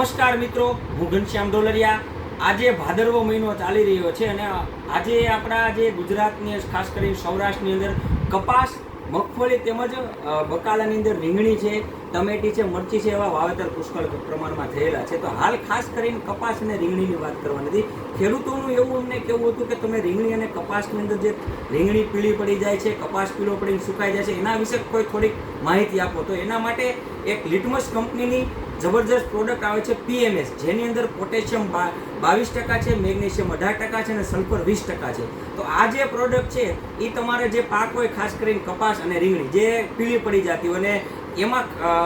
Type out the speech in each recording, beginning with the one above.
નમસ્કાર મિત્રો, હું ઘનશ્યામ ડોલરિયા આજે ભાદરવો મહિનો ચાલી રહ્યો છે અને આજે આપણા જે ગુજરાતની ખાસ કરીને સૌરાષ્ટ્રની અંદર કપાસ, મગફળી તેમજ બકાલાની અંદર રીંગણી છે, ટમેટી છે, મરચી છે એવા વાવેતર પુષ્કળ પ્રમાણમાં થયેલા છે. તો હાલ ખાસ કરીને કપાસ અને રીંગણીની વાત કરવાની હતી. ખેડૂતોનું એવું અમને કેવું હતું કે તમે રીંગણી અને કપાસની અંદર જે રીંગણી પીળી પડી જાય છે, કપાસ પીળો પડીને સુકાઈ જાય છે, એના વિશે કોઈ થોડીક માહિતી આપો. તો એના માટે એક લિટમસ કંપનીની જબરજસ્ત પ્રોડક્ટ આવે છે પીએમએસ જેની અંદર પોટેશિયમ બાવીસ ટકા છે, મેગ્નેશિયમ અઢાર ટકા છે અને સલ્ફર વીસ ટકા છે. તો આ જે પ્રોડક્ટ છે એ તમારે જે પાક હોય, ખાસ કરીને કપાસ અને રીંગણી, જે પીળી પડી જતી હોય અને એમાં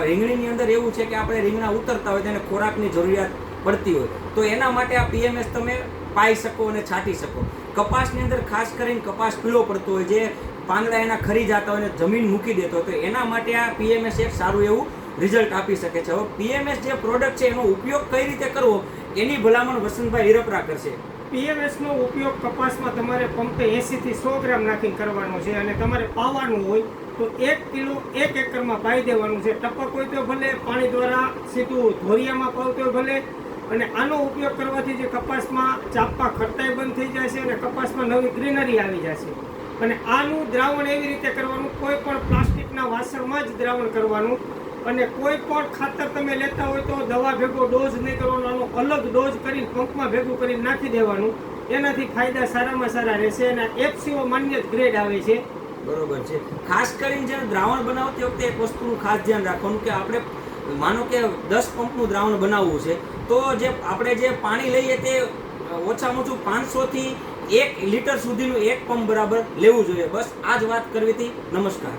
રીંગણીની અંદર એવું છે કે આપણે રીંગણા ઉતરતા હોય તેને ખોરાકની જરૂરિયાત પડતી હોય. તો એના માટે આ પીએમએસ તમે પાઈ શકો અને છાંટી શકો. કપાસની અંદર ખાસ કરીને કપાસ પીળો પડતો હોય, જે પાંદડા એના ખરી જતા હોય અને જમીન મૂકી દેતો હોય, તો એના માટે આ પીએમએસ એક સારું એવું રિઝલ્ટ આપી શકે છે. હવે પીએમએસ જે પ્રોડક્ટ છે એનો ઉપયોગ કઈ રીતે કરવો? એની ભલામણ વસંતભાઈ હિરપરા કરશે પીએમએસનો ઉપયોગ કપાસમાં તમારે પંપે એંસીથી સો ગ્રામ નાખીને કરવાનો છે અને તમારે પાવાનું હોય તો એક કિલો એક એકરમાં પાઈ દેવાનું છે. ટપક હોય તો ભલે, પાણી દ્વારા સીધું ધોરિયામાં પાવતો ભલે. અને આનો ઉપયોગ કરવાથી જે કપાસમાં ચાપા ખરતાઈ બંધ થઈ જાય છે અને કપાસમાં નવી ગ્રીનરી આવી જશે અને આનું દ્રાવણ એવી રીતે કરવાનું, કોઈ પણ પ્લાસ્ટિકના વાસણમાં જ દ્રાવણ કરવાનું અને કોઈ પણ ખાતર તમે લેતા હોય તો દવા ભેગો ડોઝ નહીં કરવાનો, આનો અલગ ડોઝ કરીને પંપમાં ભેગું કરીને નાખી દેવાનું. એનાથી ફાયદા સારામાં સારા રહેશે અને એફસીઓ માન્ય ગ્રેડ આવે છે. બરોબર છે. ખાસ કરીને જે દ્રાવણ બનાવતી વખતે એક વસ્તુનું ખાસ ધ્યાન રાખવાનું કે આપણે માનો કે દસ પંપનું દ્રાવણ બનાવવું છે, તો જે આપણે જે પાણી લઈએ તે ઓછામાં ઓછું પાંચસોથી એક લીટર સુધીનું એક પંપ બરાબર લેવું જોઈએ. બસ આ જ વાત કરવી હતી. નમસ્કાર.